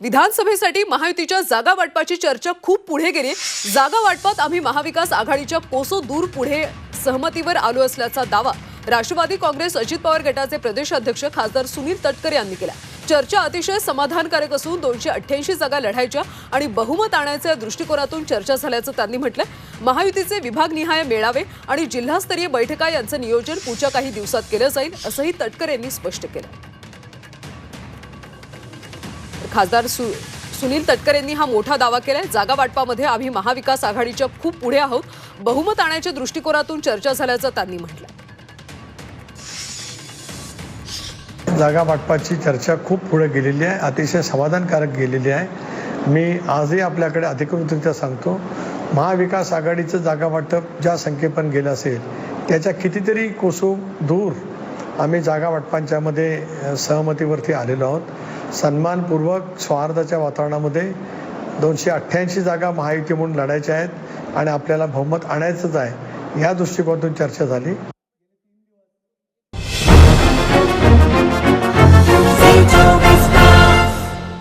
विधानसभेसाठी महायुतीच्या जागा वाटपाची चर्चा खूप पुढे गेली. जागा वाटपात आम्ही महाविकास आघाडीच्या कोसो दूर पुढे सहमतीवर आलो असल्याचा दावा राष्ट्रवादी काँग्रेस अजित पवार गटाचे प्रदेशाध्यक्ष खासदार सुनील तटकरे यांनी केला. चर्चा अतिशय समाधानकारक असून दोनशे अठ्ठ्याऐंशी जागा लढायच्या आणि बहुमत आणायच्या दृष्टिकोनातून चर्चा झाल्याचं त्यांनी म्हटलं महायुतीचे विभागनिहाय मेळावे आणि जिल्हास्तरीय बैठका यांचं नियोजन पुढच्या काही दिवसात केलं जाईल असंही तटकरे यांनी स्पष्ट केलं. खासदार सु सुनील तटकर यांनी हा मोठा दावा केलाय. जागा वाटपामध्ये आम्ही महाविकास आघाडीच्या खूप पुढे आहोत. बहुमत आणायच्या दृष्टिकोनातून चर्चा झाल्याचं त्यांनी म्हटलं जागा वाटपाची चर्चा खूप पुढे गेलेली आहे. अतिशय समाधानकारक गेलेली आहे. मी आजही आपल्याकडे अधिकृतरित्या सांगतो महाविकास आघाडीचं जागा वाटप ज्या संख्येपर्यंत गेलं असेल त्याच्या कितीतरी कोसो दूर आम्ही जागा वाटपांच्यामध्ये सहमतीवरती आलेलो आहोत. सन्मानपूर्वक सौहार्दाच्या वातावरणामध्ये दोनशे अठ्ठ्याऐंशी जागा महायुती म्हणून लढायच्या आहेत आणि आपल्याला बहुमत आणायचंच आहे. या दृष्टिकोनातून चर्चा झाली.